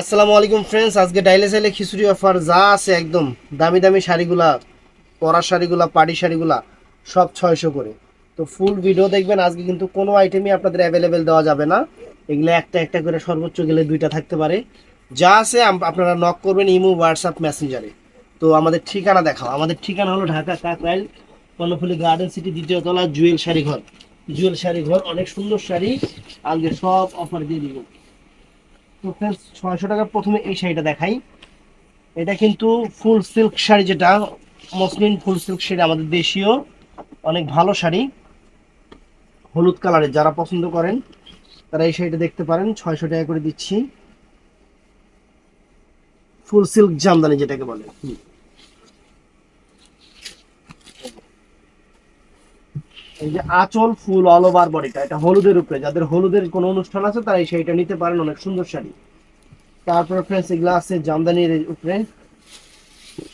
আসসালামু আলাইকুম ফ্রেন্ডস আজকে ডাইলে সাইলে খিচুড়ি অফার যা আছে একদম দামি দামি শাড়িগুলা পরার শাড়িগুলা, পাড়ি শাড়িগুলা, সব ছয়শো করে। তো ফুল ভিডিও দেখবেন, আজকে কিন্তু কোনো আইটেমই আপনাদের অ্যাভেলেবেল দেওয়া যাবে না। এগুলো একটা একটা করে সর্বোচ্চ গেলে দুইটা থাকতে পারে। যা আছে আপনারা নক করবেন ইমো হোয়াটসঅ্যাপ মেসেঞ্জারে তো আমাদের ঠিকানা দেখাও। আমাদের ঠিকানা হলো ঢাকা কাকরাইল, কর্ণফুলি গার্ডেন সিটি দ্বিতীয় তলা, জুয়েল শাড়ি ঘর জুয়েল শাড়ি ঘর অনেক সুন্দর শাড়ি। আজকে সব অফার দিয়ে দিব। তো ছয়শো টাকা প্রথমে এই শাড়িটা দেখাই। এটা কিন্তু ফুল সিল্ক শাড়ি যেটা, মসলিন ফুল সিল্ক শাড়ি আমাদের দেশীয়, অনেক ভালো শাড়ি। হলুদ কালারের, যারা পছন্দ করেন, তারা এই শাড়িটা দেখতে পারেন, ছয়শো টাকা করে দিচ্ছি। ফুল সিল্ক জামদানি যেটাকে বলে। এই যে আঁচল, ফুল অল ওভার বডিটা এটা হলুদের উপরে, যাদের হলুদের কোনো অনুষ্ঠান আছে তারা শাড়িটা নিতে পারেন, অনেক সুন্দর শাড়ি। তারপর ফ্রেন্ডস এগুলো আছে জামদানির উপরে,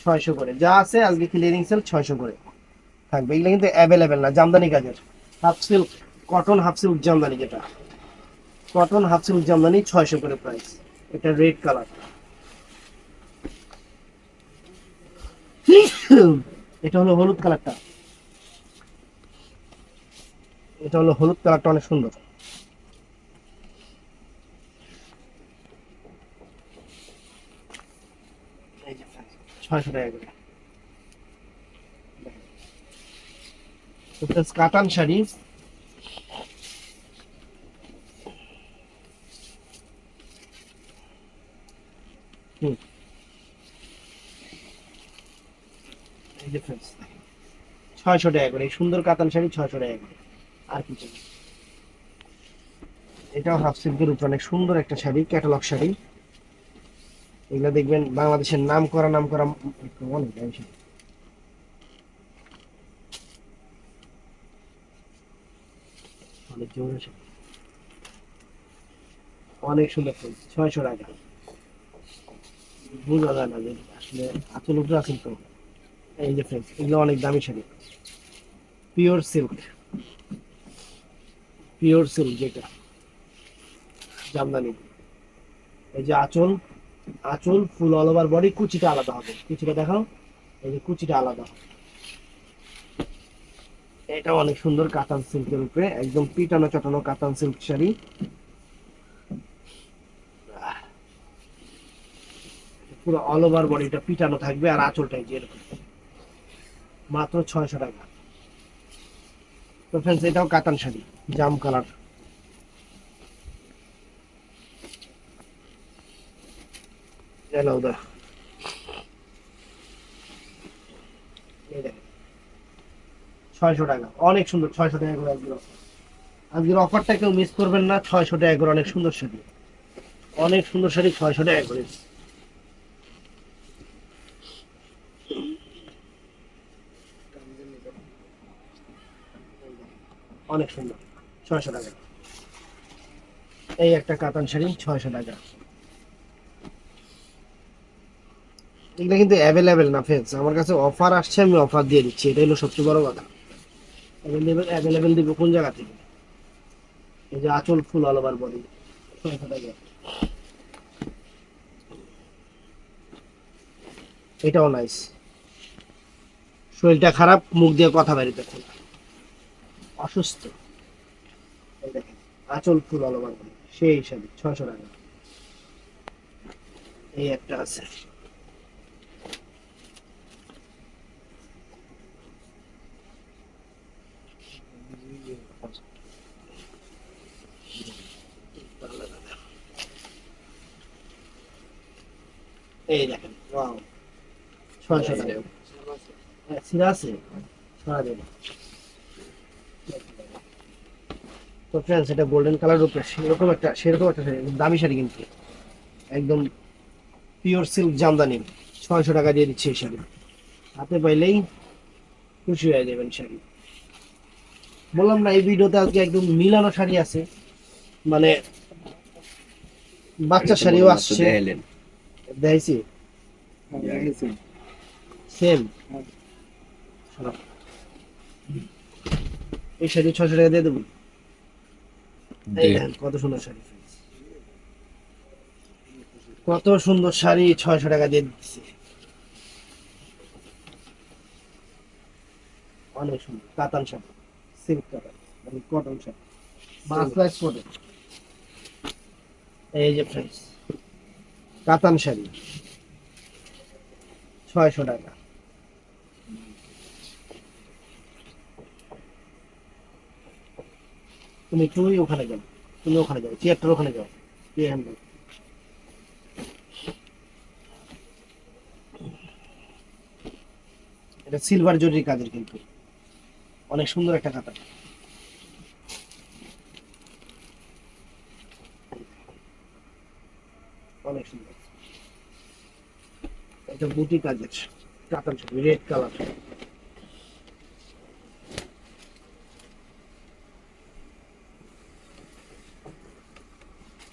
ছয়শো করে। যা আছে, আজকে ক্লিয়ারিং সেল ছয়শো করে থাকবে। এগুলো কিন্তু অ্যাভেলেবেল না, জামদানি কাজের। Half silk cotton half silk jamdani যেটা। কটন হাফ সিল্ক জামদানি ছয়শো করে প্রাইস এটা রেড কালার এটা হলো হলুদ কালারটা এটা হলো হলুদ কালারটা অনেক সুন্দর। ছয়শো টাকা করে। কাতান শাড়ি। ছয়শো টাকা করে সুন্দর কাতান শাড়ি ছয়শো টাকা করে। আর কিছু এটাও হাফ সিল্কের উপর, অনেক সুন্দর একটা শাড়ি ক্যাটালগ শাড়ি। এগুলো দেখবেন বাংলাদেশের নাম করা নাম করা অনেক অনেক সুন্দর ফুল ছয়শো টাকা। বোঝা যায় না যে আসলে আচল উপরে আছেন তো। এই যে ফ্রেন্ডস এগুলো অনেক দামি sari. Pure silk pure silk যেটা, জামদানি। এই যে আঁচল আঁচল ফুল অল ওভার বডি কুচিটা আলাদা হবে। কুচিটা দেখাও। এই যে কুচিটা আলাদা। হবে এটা অনেক সুন্দর কাতান সিল্কের উপরে, একদম পিটানো চটানো কাতান সিল্ক শাড়ি। পুরো অল ওভার বডিটা পিটানো থাকবে আর আঁচলটাই যে এরকম মাত্র ছয়শো টাকা। তো ফ্রেন্ডস এটাও কাতান শাড়ি। জাম কালার। ছয়শো টাকা। অনেক সুন্দর অফারটা কেউ মিস করবেন না অনেক সুন্দর শাড়ি। অনেক সুন্দর শাড়ি করে। অনেক সুন্দর। ছয়শো টাকা। এই একটা কাতান শাড়ি ছয়শো টাকা। এগুলো কিন্তু অ্যাভেলেবেল না ফ্রেন্ডস আমার কাছে অফার আসছে, আমি অফার দিয়ে দিচ্ছি। হলো সবচেয়ে বড় কথা। অ্যাভেলেবেল অ্যাভেলেবেল দিব কোন জায়গা থেকে? এই যে আঁচল ফুল অল ওভার বডি এটাও নাইস শরীরটা খারাপ, মুখ দিয়ে কথা বেরিতে না। অসুস্থ। দেখেন আঁচল ফুল অল ওভার সেই হিসাবে, ছয়শো টাকা। এই একটা আছে। এই দেখেন ওয়াও ছয়শো টাকা। হ্যাঁ সিরা আছে। দেবে। তো ফ্রেন্ডস এটা গোল্ডেন কালার উপরে সেরকম একটা সেরকম একটা শাড়ি দামি শাড়ি কিন্তু। একদম পিওর সিল্ক জামদানি। ছয়শো টাকা দিয়ে দিচ্ছে এই শাড়ি। হাতে পাইলেই খুশি হয়ে যাবেন শাড়ি। বললাম না এই ভিডিওতে আজকে একদম মিলানো শাড়ি আছে। মানে বাচ্চার শাড়িও আসছে। দেখাইছি? সেম এই শাড়ি ছশো টাকা দিয়ে দেবো। কত সুন্দর শাড়ি। কত সুন্দর শাড়ি ছয়শো টাকা দিয়ে দিচ্ছি। অনেক সুন্দর কাতান শাড়ি সিল্ক কাতান মানে কটন শাড়ি। মাসলাইজ কটন এই যে ফ্রেন্ডস কাতান শাড়ি। ছয়শো টাকা। তুমি তুমি ওখানে যাও, তুমি ওখানে যাও চেয়ারটার ওখানে যাও হ্যান্ডেল এটা সিলভার জরির কাজের কিন্তু। অনেক সুন্দর একটা কাতান অনেক সুন্দর। এটা বুটি কাজের কাতান রেড কালার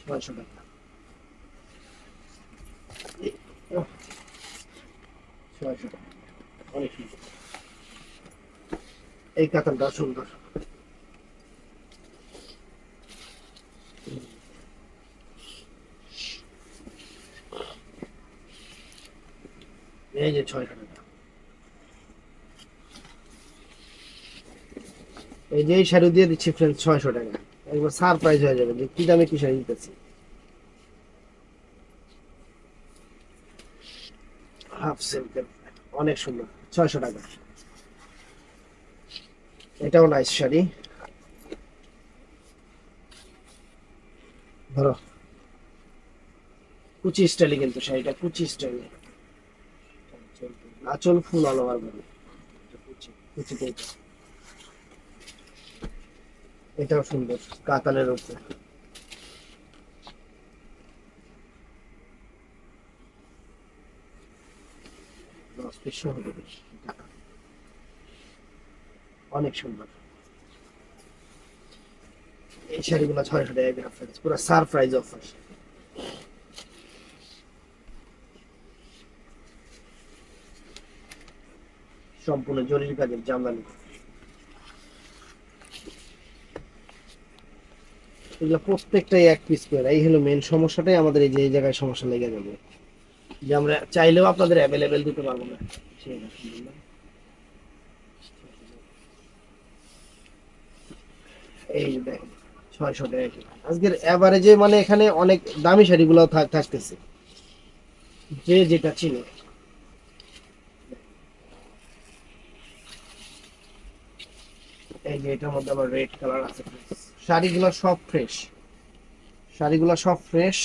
ছয়শো টাকা ছয়শো টাকা অনেক সুন্দর। এই কাতানটা সুন্দর। এই যে ছয়শো টাকা। এই যে এই শাড়ি দিয়ে দিচ্ছি ফ্রেন্ড ছয়শো টাকা। একবার সারপ্রাইজ হয়ে যাবে যে কি দামে কি শাড়ি দিতেছি হাফ সিল্কের অনেক সুন্দর, ছয়শো টাকা। এটাও নাইস শাড়ি। ধরো। কুচি স্টাইলে কিন্তু শাড়িটা, কুচি স্টাইলে আচল ফুল অল ওভার বডি কুচি এটা। এটাও সুন্দর কাতানের উপরে। অনেক সুন্দর। এই শাড়িগুলো ছয়শো টাকা গ্রাম পুরো সারপ্রাইজ অফার সম্পূর্ণ জরির কাজের জামদানি। এগুলো প্রত্যেকটাই এক পিস করে। এই হলো মেন সমস্যাটাই, আমাদের এই যে, এই জায়গায় সমস্যা লেগে যাবে। যে আমরা চাইলেও আপনাদের অ্যাভেলেবেল দিতে পারব না। ছয়শো টাকা আজকের অ্যাভারেজে মানে এখানে অনেক দামি শাড়িগুলো থাক- থাকতেছে। যে যেটা চিনে। এই যে এটার মধ্যে আবার রেড কালার আছে শাড়িগুলো সব ফ্রেশ শাড়িগুলো সব ফ্রেশ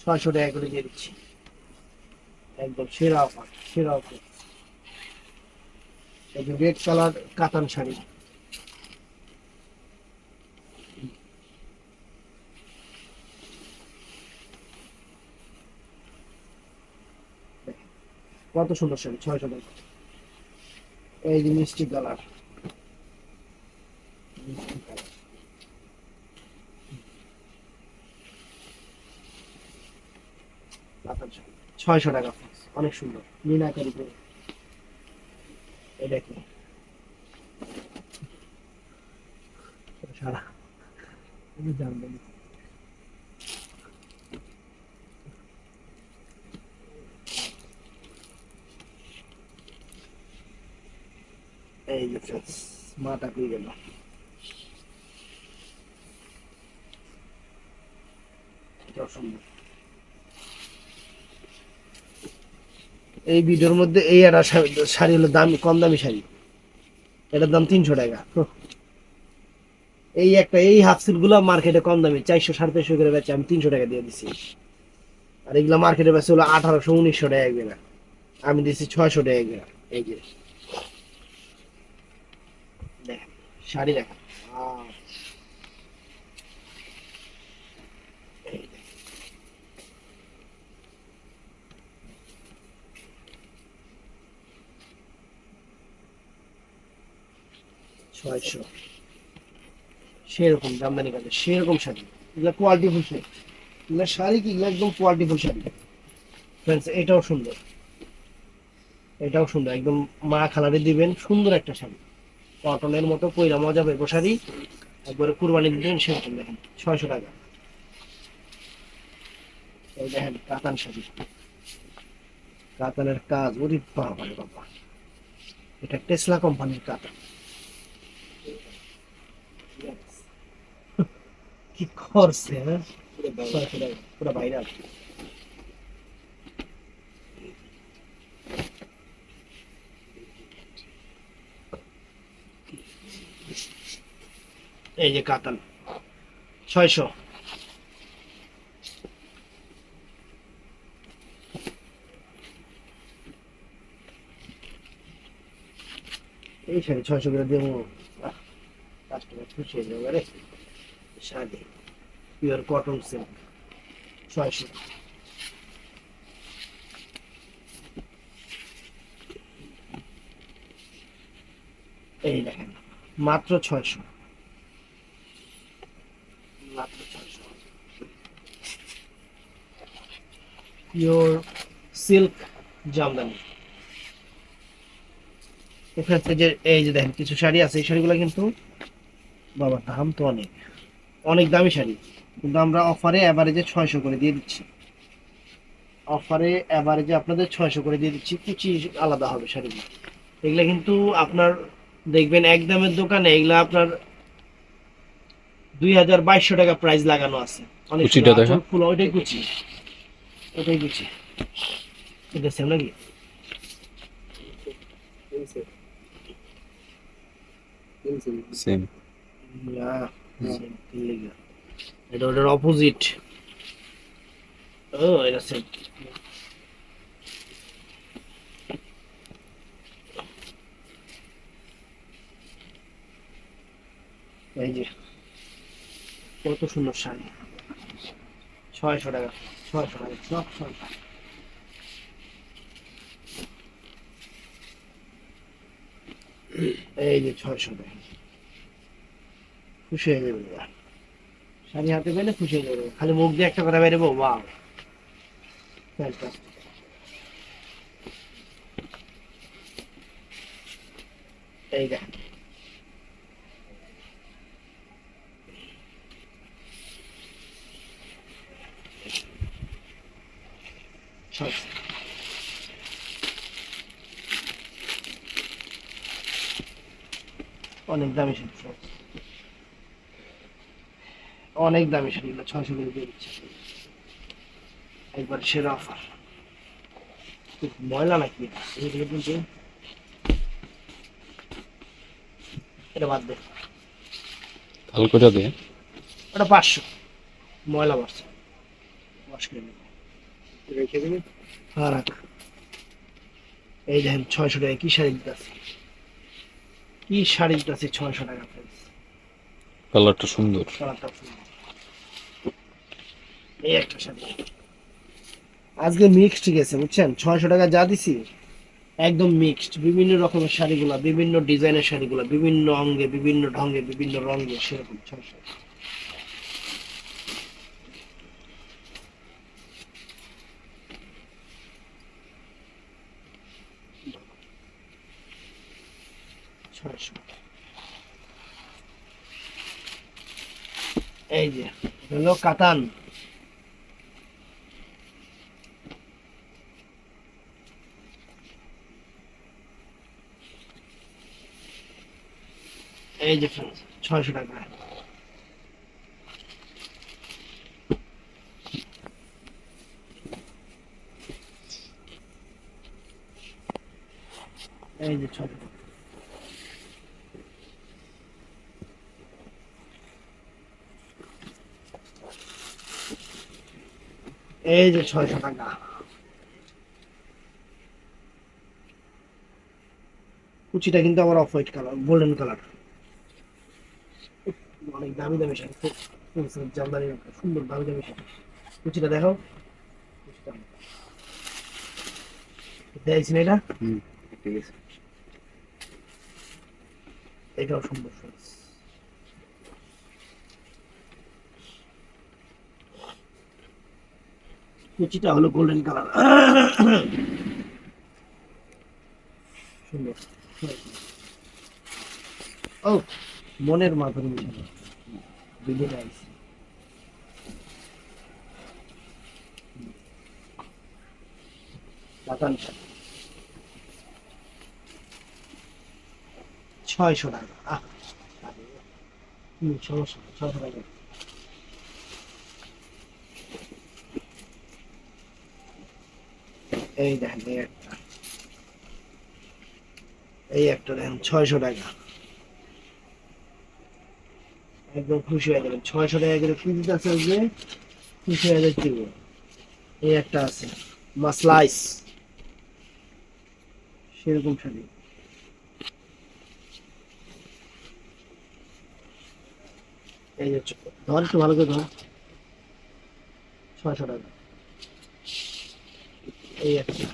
ছয়শো টাকা করে দিয়ে দিচ্ছি। একদম সেরা অফার সেরা অফার একদম রেড কালার কাতান শাড়ি। কত সুন্দর শাড়ি, ছয়শো টাকা এই যে মিষ্টি কালার মিষ্টি কালার কাতান শাড়ি ছয়শো টাকা অনেক সুন্দর। মিনাকারি করে এটা কি। এই যে মাটা পেয়ে গেল। সুন্দর এই ভিডিওর মধ্যে এই একটা শাড়ি হলো দামি, কম দামি শাড়ি। এটার দাম তিনশো টাকা। এই একটা, এই হাফ সিটগুলো মার্কেটে কম দামি, চারশো, সাড়ে চারশো করে বেচে আমি তিনশো টাকা দিয়ে দিছি। আর এগুলা মার্কেটে বেচে হলো আঠারোশো, উনিশশো টাকা একদিনা আমি দিচ্ছি ছয়শো টাকা একদিনা এই যে। দেখেন শাড়ি দেখেন ছয়শো। সেরকম জামদানি কাজে সেরকম শাড়ি। এগুলো কোয়ালিটি ফুল শাড়ি এগুলো শাড়ি কি? এগুলো একদম কোয়ালিটি ফুল শাড়ি ফ্রেন্ডস এটাও সুন্দর। এটাও সুন্দর। একদম মা খালারে দিবেন সুন্দর একটা শাড়ি। কটনের মতো কইরা মজা পাইবো শাড়ি। একবারে কুরবানি দিবেন, সেরকম দেখেন। ছয়শো টাকা। এই দেখেন, কাতান শাড়ি। কাতানের কাজ, ওরে বাবা বাবা। এটা টেসলা কোম্পানির কাতান। কি করছে? পুরো ভাইরাল। এই যে কাতান, ছয়শো। এই শাড়ি ছয়শো করে দেবো। খুশি হয়ে রে। পিওর কটন সিল্ক, ছয়শো এই দেখেন, মাত্র ছয়শো। মাত্র ছয়শো। Pure silk jamdani. এখানে যে, এই যে দেখেন, কিছু শাড়ি আছে, এই শাড়িগুলো কিন্তু বাবা দাম তো অনেক। অনেক দামি শাড়ি কিন্তু আমরা অফারে অ্যাভারেজে ছয়শো করে দিয়ে দিচ্ছি। অফারে অ্যাভারেজে আপনাদের ছয়শো করে দিয়ে দিচ্ছি কুচি আলাদা হবে শাড়িগুলো। এগুলো কিন্তু আপনার দেখবেন এক দামের দোকানে এগুলো আপনার দুই হাজার বাইশশো টাকা প্রাইস লাগানো আছে। অনেক ফুল ওইটাই কুচি। ওইটাই কুচি। এটা নাকি সেম। এটা ওটার অপোজিট ও, এটা সেম এই যে, কত সুন্দর শাড়ি। ছয়শো টাকা ছয়শো টাকা, সব ছয়শো এই যে ছয়শো টাকা। খুশি হয়ে যাবে শাড়ি হাতে পেলে খুশি হয়ে যাবে। খালি মুখ দিয়ে একটা কথা বেরোবো দেখ। অনেক দামি সব। অনেক দামি শাড়িগুলো ছয়শো করে দিয়ে দিচ্ছে। একবার সেরা অফার ময়লা নাকি এটা? কিন্তু এটা বাদ দে। কালকোটা দিয়ে? ওটা পাঁচশো। ময়লা বাড়ছে। ওয়াশ করে রেখে দিবি? হ্যাঁ এই দেখেন ছয়শো টাকা কি শাড়ি দিতেছে? কি শাড়ি দিতেছে ছয়শো টাকা প্রাইস কালারটা সুন্দর। কালারটা সুন্দর। আজকে মিক্সড গেছে, বুঝছেন? ছয়শো টাকা যা দিছি, একদম মিক্সড। বিভিন্ন রকমের শাড়িগুলা, বিভিন্ন ডিজাইনের শাড়িগুলা, বিভিন্ন অঙ্গে, বিভিন্ন ঢঙ্গে, বিভিন্ন রঙে সেরকম ছয়শো। এই যে, হলো কাতান। এই যে ছয়শো টাকা। এই যে ছয়শো টাকা। এই যে ছয়শো টাকা। কুচিটা কিন্তু আবার off white colour, golden colour. অনেক দামি দামি শাড়ি খুব জামদানি সুন্দর দামি দামি শাড়ি। কুচিটা দেখো এটা? ঠিক আছে। এটাও সুন্দর সুন্দর কুচিটা হলো গোল্ডেন কালার সুন্দর। ও মনের মাধুরী মিশানো ছয়শো টাকা। এই দেখেন এই একটা। এই একটা দেখেন ছয়শো টাকা। একদম খুশি হয়ে যাবেন। ছয়শো টাকা করে পিস আছে যে খুশি হয়ে যাচ্ছে এই একটা আছে মাসলাইস সেরকম শাড়ি। এই যে ধর একটু ভালো করে ধর। ছয়শো টাকা। এই একটা।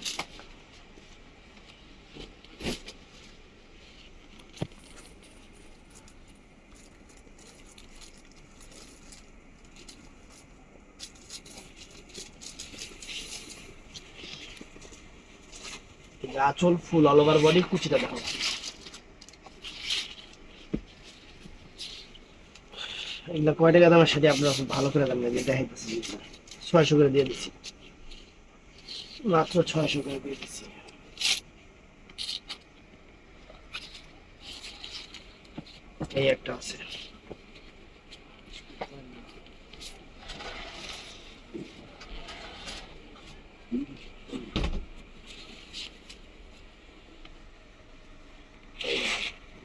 আঁচল ফুল অল ওভার বডি কুচিটা দেখো। এগুলো কয় টাকা দামের সাথে আপনারা খুব ভালো করে দাম দিয়ে দেখাইতেছি। ছয়শো করে দিয়ে দিচ্ছি। মাত্র ছয়শো করে দিয়ে দিচ্ছি। এই একটা আছে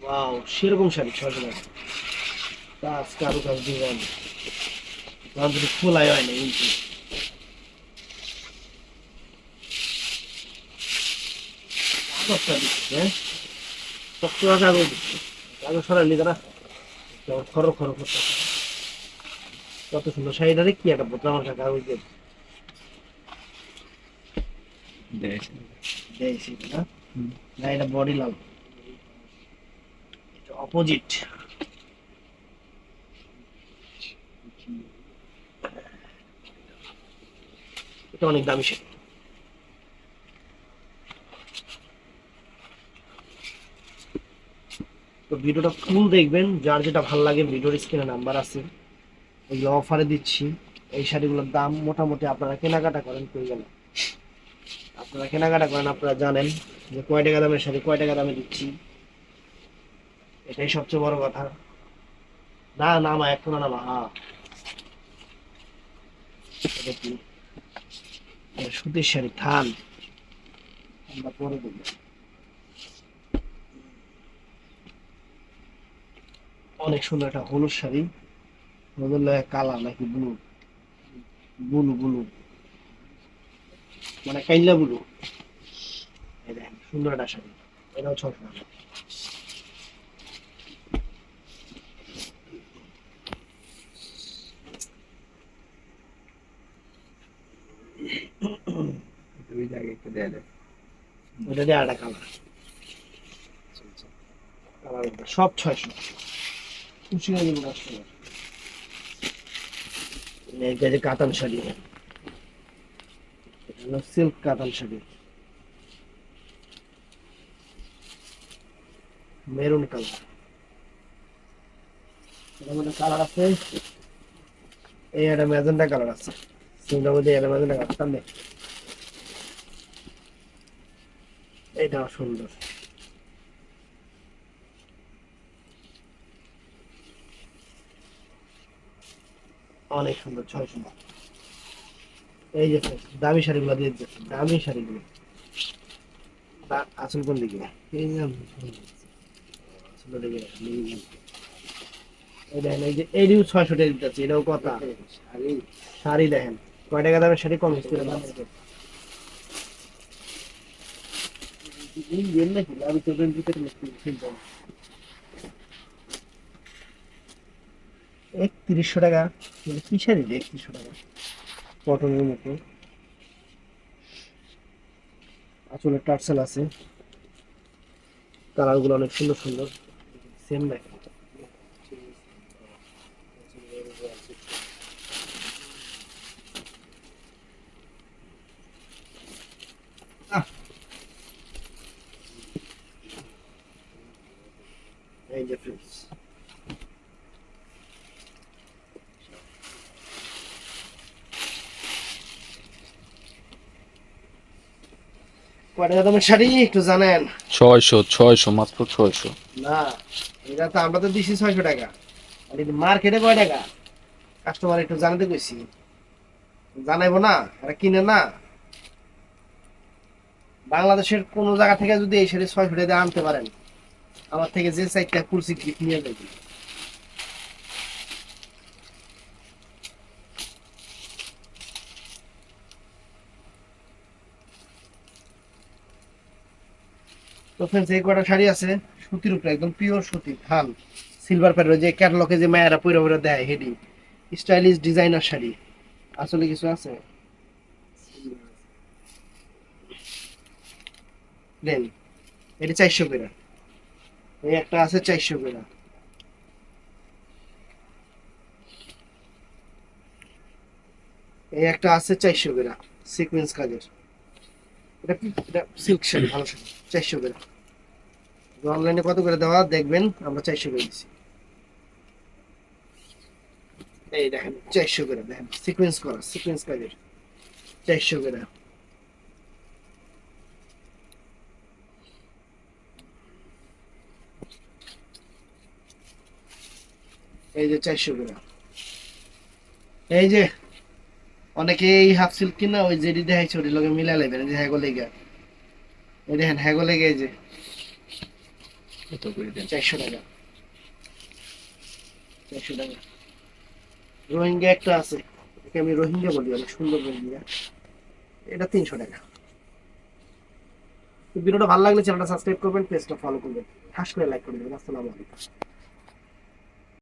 ওয়াও সেরকম শাড়ি ছয়শো টাকা। কাজ কারও কাজ ডিজাইন যদি খোলাই হয় না কিন্তু দিচ্ছে হ্যাঁ? কাগজ দিচ্ছে কাগজ করতে কত সুন্দর কি একটা বোতলা কাগজ দিয়ে দেয় সেটা না এটা বডি লাল। অপোজিট। এটা অনেক দামি শাড়ি। তো ভিডিওটা ফুল দেখবেন, যার যেটা ভালো লাগে ভিডিওর স্ক্রিনে নাম্বার আছে। এগুলো অফারে দিচ্ছি। এই শাড়িগুলোর দাম মোটামুটি আপনারা কেনাকাটা করেন গেলে আপনারা কেনাকাটা করেন, আপনারা জানেন যে কয় টাকা দামের শাড়ি, কয় টাকা দামে দিচ্ছি। এটাই সবচেয়ে বড় কথা। না নামা এখন নামা কি? সুতির শাড়ি থান আমরা পরে দেবো অনেক সুন্দর একটা হলুদ শাড়ি। হলুদ কালা নাকি ব্লু? Blue blue. মানে কাইলা ব্লু। এই দেখেন, সুন্দর একটা শাড়ি। এটাও ছশো টাকা দুই জায়গায় একটু দেয়া যায় সব ছয়শো কাতান শাড়ি। সিল্ক কাতান শাড়ি। মেরুন কালার কালার আছে। এই একটা ম্যাজেন্টা কালার আছে। সিলটার মধ্যে একটা ম্যাজেন্টা কালার সামনে এটাও সুন্দর। অনেক সুন্দর, ছয় সুন্দর। এই যে দামি শাড়িগুলো দিয়ে দিচ্ছে, দামি শাড়িগুলো। আসল কোন দিকে? এই এই যে। এইটিও ছয়শো টাকা দিতে এটাও কথা। শাড়ি শাড়ি দেখেন, কয় টাকা দামের শাড়ি? কম করে দাম ইন্ডিয়ান নাকি? আমি চোখের ভিতরে একত্রিশশো টাকা। মানে কি শাড়ি রে একত্রিশশো টাকা? কটনের মতো। আসলে টার্সেল আছে। কালারগুলো অনেক সুন্দর সুন্দর। সেম দেখেন এই যে ফ্রেন্ডস শাড়ি? একটু জানেন। ছয়শো ছয়শো মাত্র ছয়শো। না এটা তো আমরা তো দিছি ছয়শো টাকা। আর মার্কেটে কয় টাকা? কাস্টমার একটু জানাতে কইছি। জানাইবো না? এরা কিনে না? বাংলাদেশের কোন জায়গা থেকে যদি এই শাড়ি ছয়শো টাকা দিয়ে আনতে পারেন। আমার থেকে যে সাইডটা কুলসি গিফট নিয়ে যাবে। তো ফ্রেন্ডস এই কটা শাড়ি আছে, সুতির উপরে, একদম পিওর সুতি থান সিলভার প্যাটার্ন যে ক্যাটালগে যে মায়েরা পরে পরে দেয়, হেডি স্টাইলিশ ডিজাইনার শাড়ি। আসলে কিছু আছে? দেন, এটা চারশো করে এই একটা আছে চারশো করে এই একটা আছে চারশো করে সিকোয়েন্স কাজের। চারশো করে অনলাইনে কত করে দেওয়া? দেখবেন, আমরা চারশো করে এই দেখেন, চারশো করে দেখেন সিকোয়েন্স করা সিকোয়েন্স কাজের। চারশো করে এই যে চারশো করে এই যে অনেকে এই হাফ সিল্ক কিনা ওই যেটি দেখাইছে ওটির লগে মিলা এই যে হ্যাগো লেগে। এই দেখেন হ্যাগো লেগে এই যে। চারশো টাকা। চারশো টাকা। রোহিঙ্গা একটা আছে একে আমি রোহিঙ্গা বলি অনেক সুন্দর রোহিঙ্গা। এটা তিনশো টাকা। ভিডিওটা ভালো লাগলে চ্যানেলটা সাবস্ক্রাইব করবেন পেজটা ফলো করবেন। হাস করে লাইক করে দেবেন। আসসালামু আলাইকুম।